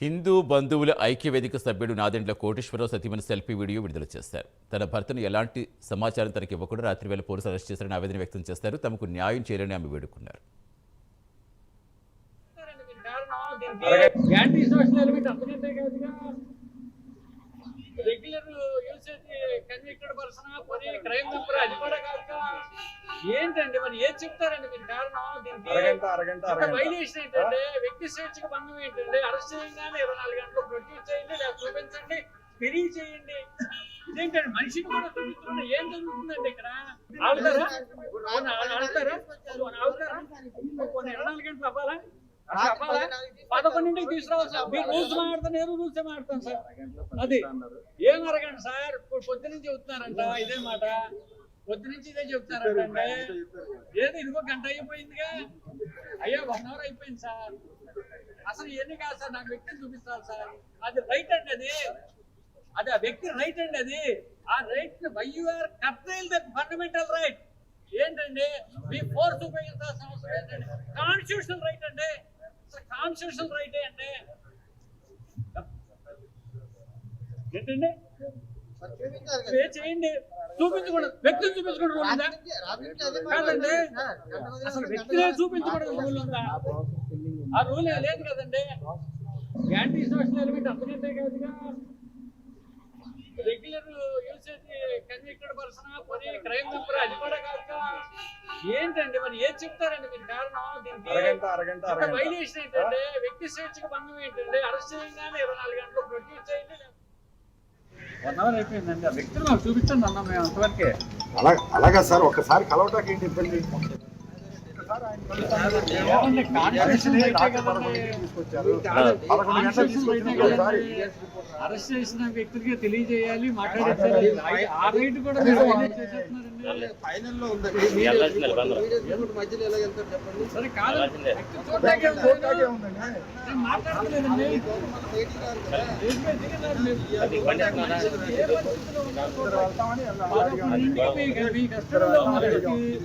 హిందూ బంధువుల ఐక్యవేదిక సభ్యుడు నాదెండ్ల కోటేశ్వరరావు సతీమణి సెల్ఫీ వీడియో విడుదల చేశారు. తన భర్తను ఎలాంటి సమాచారం తనకి ఇవ్వకుండా రాత్రి వేళ పోలీసులు అరెస్ట్ చేశారని ఆవేదన వ్యక్తం చేస్తారు తమకు న్యాయం చేయాలని ఆమె వేడుకున్నారు. Regular usage convicted person crime అది కూడా ఏంటండి మరి? ఏం చెప్తారండి మీరు? కారణం? దీనికి అరగంట అరగంట అరగంట. వైలేషన్ ఏంటంటే వ్యక్తి స్వేచ్ఛకు భంగం ఏంటంటే అరెస్ట్ చేయగానే ఇరవై నాలుగు గంటలు ప్రొడ్యూస్ చేయండి లేదా చూపించండి ఫిర్యాదు చేయండి. ఇదేంటండి? మనిషిని కూడా చూపించకుండా ఏం జరుగుతుందండి ఇక్కడ? ఆగుతారా? పోనీ ఆ- ఆగుతారా? పోనీ ఆగుతారా? కొన్ని ఇరవై నాలుగు గంటలు అవ్వాలా? పదకొండింటికి తీసుకురావాలి సార్. మీరు రూల్స్ మాట్లాడతాను నేను రూల్స్ మాట్లాడతాను సార్? అది. ఏం అరగండి సార్? ఇప్పుడు పొద్దు నుంచి చెబుతున్నారంట ఇదే మాట. పొద్దు నుంచి ఇదే చెప్తున్నారంటే ఏది ఇదిగో గంట అయిపోయిందిగా? అయ్యా వన్ అవర్ అయిపోయింది సార్. అసలు ఇవన్నీ కాదు సార్ నాకు వ్యక్తిని చూపిస్తారు సార్. అది రైట్ అండి అది. అది ఆ వ్యక్తి రైట్ అండి అది. ఆ right why you are curtail that fundamental right ఏంటండి? మీ ఫోర్స్ ఉపయోగించాల్సిన అవసరం ఏంటండి? కాన్స్టిట్యూషనల్ రైట్ అండి. కాన్స్టిట్యూషనల్ రైటే అండి? ఏంటండి? చేయండి. చూపించకూడదు. వ్యక్తిని చూపించకూడదు రూల్ ఉందా కాదండి. అసలు వ్యక్తినే చూపించకూడదు రూల్ ఉందా? ఆ రూల్ లేదు కదండి. యాంటీ సోషల్ ఎలిమెంట్ అంతకంటే కాదుగా. రెగ్యులర్ యూసేజ్ కన్విక్టెడ్ పర్సన్ పోనీ క్రైమ్ నెంబర్ అది కూడా కాదుగా. ఏంటండి మరి? ఏం చెప్తారండి మీరు? కారణం? దీనికి వైలేషన్ ఏంటంటే వ్యక్తి స్వేచ్ఛకు భంగం ఏంటంటే అరెస్ట్ చేయగానే ఇరవై నాలుగు గంటలు ప్రొడ్యూస్ చేయండి వన్ అవర్ అయిపోయిందండి. ఆ వ్యక్తులు మాకు చూపించండి అన్న మేము అంతవరకే. అలా అలాగా సార్ ఒక్కసారి కలవటానికి ఏంటి ఇబ్బంది? అరెస్ట్ చేసిన వ్యక్తికి తెలియజేయాలి మాట్లాడతారు ఆ రైట్ కూడా ఫైనల్లో ఉందండి మధ్యలో ఎలా వెళ్తారు చెప్పండి సరే కాదు మీ-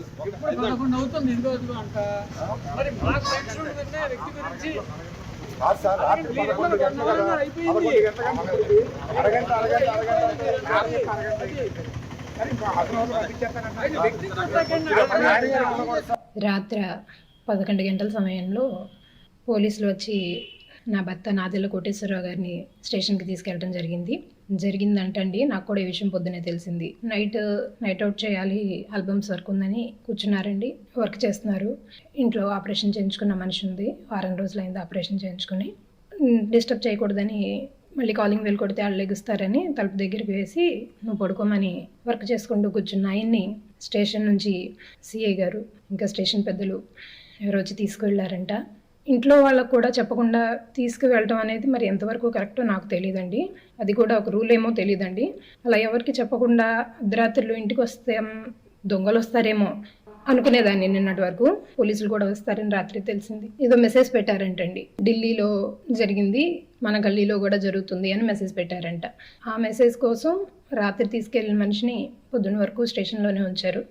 పదకొండు అవుతుంది ఇన్ని రోజులు. అంట మరి వ్యక్తి గురించి రాత్రి పదకొండు గంటల సమయంలో పోలీసులు వచ్చి నా భర్త నాదెల్ల కోటేశ్వరరావు గారిని స్టేషన్కి తీసుకెళ్ళడం జరిగింది జరిగిందంటండి. నాకు కూడా ఈ విషయం పొద్దునే తెలిసింది. నైట్ నైట్ అవుట్ చేయాలి ఆల్బమ్స్ వర్క్ ఉందని కూర్చున్నారండి. వర్క్ చేస్తున్నారు. ఇంట్లో ఆపరేషన్ చేయించుకున్న మనిషి ఉంది. వారం రోజులైంది ఆపరేషన్ చేయించుకుని. డిస్టర్బ్ చేయకూడదని మళ్ళీ కాలింగ్ వెళ్ళి కొడితే వాళ్ళు లెగుస్తారని తలుపు దగ్గరికి వేసి నువ్వు పడుకోమని వర్క్ చేసుకుంటూ కూర్చున్న ఆయన్ని స్టేషన్ నుంచి సిఐ గారు ఇంకా స్టేషన్ పెద్దలు ఎవరు వచ్చి తీసుకువెళ్ళారంట. ఇంట్లో వాళ్ళకు కూడా చెప్పకుండా తీసుకువెళ్ళటం అనేది మరి ఎంతవరకు కరెక్టో నాకు తెలియదండి అది కూడా ఒక రూల్ ఏమో తెలియదండి అలా ఎవరికి చెప్పకుండా అర్ధరాత్రులు ఇంటికి వస్తే దొంగలు వస్తారేమో అనుకునేదాన్ని నిన్నటి వరకు. పోలీసులు కూడా వస్తారని రాత్రి తెలిసింది. ఏదో మెసేజ్ పెట్టారంటండి. ఢిల్లీలో జరిగింది మన గల్లీలో కూడా జరుగుతుంది అని మెసేజ్ పెట్టారంట. ఆ మెసేజ్ కోసం రాత్రి తీసుకెళ్ళిన మనిషిని పొద్దున్న వరకు స్టేషన్లోనే ఉంచారు.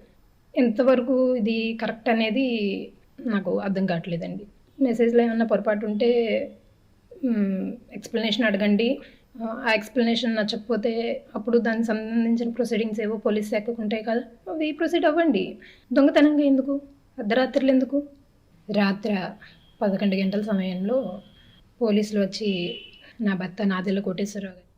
ఎంతవరకు ఇది కరెక్ట్ అనేది నాకు అర్థం కావట్లేదండి. మెసేజ్లో ఏమన్నా పొరపాటు ఉంటే ఎక్స్ప్లెనేషన్ అడగండి. ఆ ఎక్స్ప్లెనేషన్ నచ్చకపోతే అప్పుడు దానికి సంబంధించిన ప్రొసీడింగ్స్ ఏవో పోలీస్ శాఖకు ఉంటాయి కదా అవి ప్రొసీడ్ అవ్వండి. దొంగతనంగా ఎందుకు? అర్ధరాత్రులు ఎందుకు? రాత్రి పదకొండు గంటల సమయంలో పోలీసులు వచ్చి నా భర్త నాదెల్ల కోటేశ్వరరావు గారు